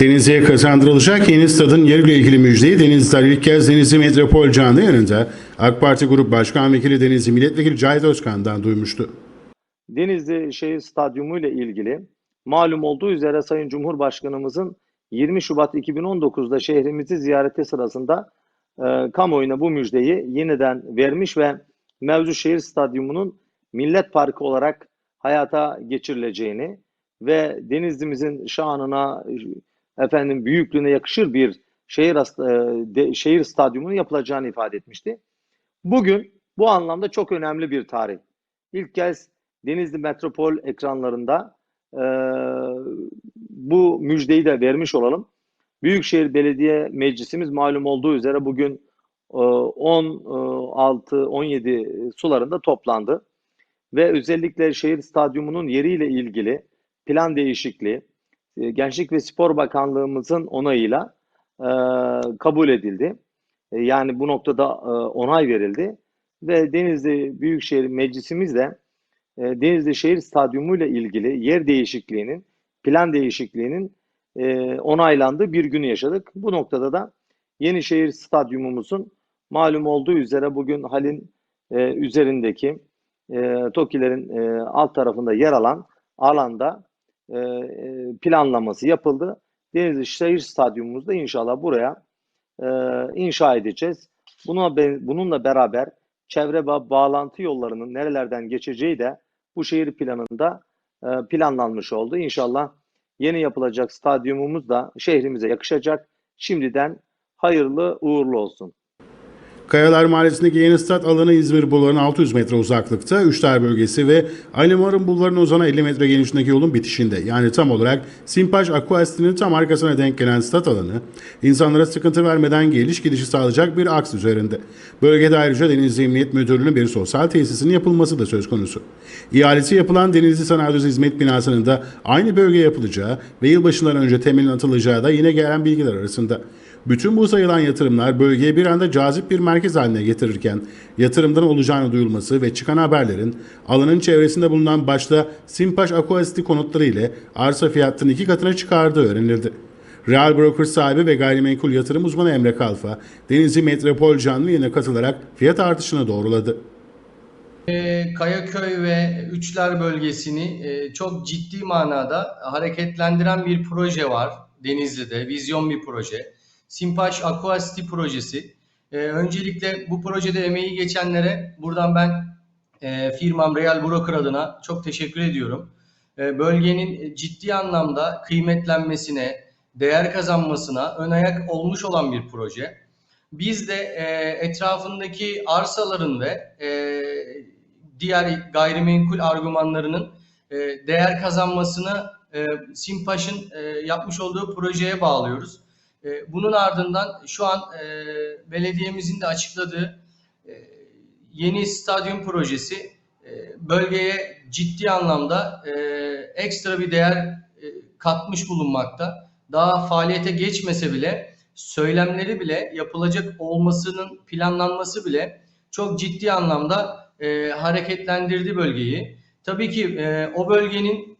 Denizli'ye kazandırılacak yeni stadın yeriyle ilgili müjdeyi Denizliler ilk kez Denizli Metropol canlı yanında AK Parti Grup Başkan Vekili Denizli Milletvekili Cahit Özkan'dan duymuştu. Denizli Şehir Stadyumu ile ilgili malum olduğu üzere Sayın Cumhurbaşkanımızın 20 Şubat 2019'da şehrimizi ziyareti sırasında e, kamuoyuna bu müjdeyi yeniden vermiş ve mevzu şehir stadyumunun Millet Parkı olarak hayata geçirileceğini ve Denizli'mizin şanına, efendim büyüklüğüne yakışır bir şehir e, şehir stadyumunun yapılacağını ifade etmişti. Bugün bu anlamda çok önemli bir tarih. İlk kez Denizli Metropol ekranlarında e, bu müjdeyi de vermiş olalım. Büyükşehir Belediye Meclisimiz malum olduğu üzere bugün e, 16-17 sularında toplandı. Ve özellikle şehir stadyumunun yeriyle ilgili plan değişikliği e, Gençlik ve Spor Bakanlığımızın onayıyla e, kabul edildi. E, yani bu noktada e, onay verildi ve Denizli Büyükşehir Meclisimiz de e, Denizli Şehir Stadyumu ile ilgili yer değişikliğinin, plan değişikliğinin e, onaylandığı bir günü yaşadık. Bu noktada da Yenişehir Stadyumumuzun malum olduğu üzere bugün halin e, üzerindeki e, TOKİ'lerin e, alt tarafında yer alan alanda e, e, planlaması yapıldı. Denizli Şehir Stadyumumuzda inşallah buraya e, inşa edeceğiz. Buna bununla beraber çevre ve bağlantı yollarının nerelerden geçeceği de bu şehir planında e, planlanmış oldu. İnşallah yeni yapılacak stadyumumuz da şehrimize yakışacak. Şimdiden hayırlı uğurlu olsun. Kayalar Mahallesi'ndeki yeni stat alanı İzmir Bulvarı'nın 600 metre uzaklıkta, Üçler bölgesi ve Alimar'ın Bulvarı'na uzanan 50 metre genişliğindeki yolun bitişinde. Yani tam olarak Simpaj Aquasti'nin tam arkasına denk gelen stat alanı, insanlara sıkıntı vermeden geliş gidişi sağlayacak bir aks üzerinde. Bölgede ayrıca Denizli Emniyet Müdürlüğü'nün bir sosyal tesisinin yapılması da söz konusu. İhalesi yapılan Denizli Sanayi Hizmet Binası'nın da aynı bölgeye yapılacağı ve yılbaşından önce temelin atılacağı da yine gelen bilgiler arasında. Bütün bu sayılan yatırımlar bölgeye bir anda cazip bir merkez haline getirirken yatırımdan olacağını duyulması ve çıkan haberlerin alanın çevresinde bulunan başta Simpaş Aquasiti konutları ile arsa fiyatlarını iki katına çıkardığı öğrenildi. Real Broker sahibi ve gayrimenkul yatırım uzmanı Emre Kalfa, Denizli Metropol canlı yayına katılarak fiyat artışını doğruladı. Ee, Kayaköy ve Üçler bölgesini e, çok ciddi manada hareketlendiren bir proje var Denizli'de. Vizyon bir proje. Simpaş Aqua City projesi. Ee, Öncelikle bu projede emeği geçenlere buradan ben e, firmam Real Broker adına çok teşekkür ediyorum. E, Bölgenin ciddi anlamda kıymetlenmesine, değer kazanmasına ön ayak olmuş olan bir proje. Biz de e, etrafındaki arsaların ve e, diğer gayrimenkul argümanlarının e, değer kazanmasını e, Simpaş'ın e, yapmış olduğu projeye bağlıyoruz. E, bunun ardından şu an e, belediyemizin de açıkladığı e, yeni stadyum projesi bölgeye ciddi anlamda ekstra bir değer katmış bulunmakta. Daha faaliyete geçmese bile söylemleri bile yapılacak olmasının planlanması bile çok ciddi anlamda hareketlendirdi bölgeyi. Tabii ki o bölgenin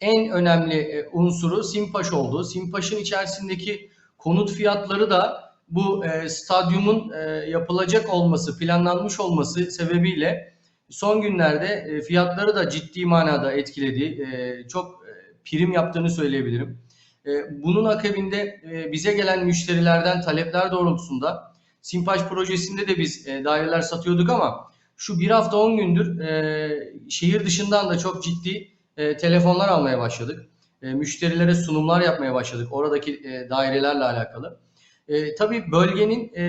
en önemli unsuru Simpaş oldu. Simpaş'ın içerisindeki konut fiyatları da bu e, stadyumun e, yapılacak olması, planlanmış olması sebebiyle son günlerde e, fiyatları da ciddi manada etkiledi. E, çok e, prim yaptığını söyleyebilirim. E, bunun akabinde e, bize gelen müşterilerden talepler doğrultusunda Simpaş projesinde de biz e, daireler satıyorduk ama şu bir hafta 10 gündür e, şehir dışından da çok ciddi e, telefonlar almaya başladık. E, müşterilere sunumlar yapmaya başladık oradaki e, dairelerle alakalı. E, tabii bölgenin e,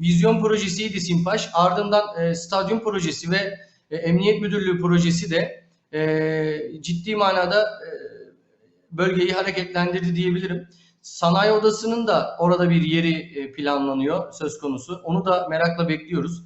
vizyon projesiydi Simpaş. Ardından e, stadyum projesi ve e, emniyet müdürlüğü projesi de e, ciddi manada e, bölgeyi hareketlendirdi diyebilirim. Sanayi odasının da orada bir yeri e, planlanıyor söz konusu. Onu da merakla bekliyoruz.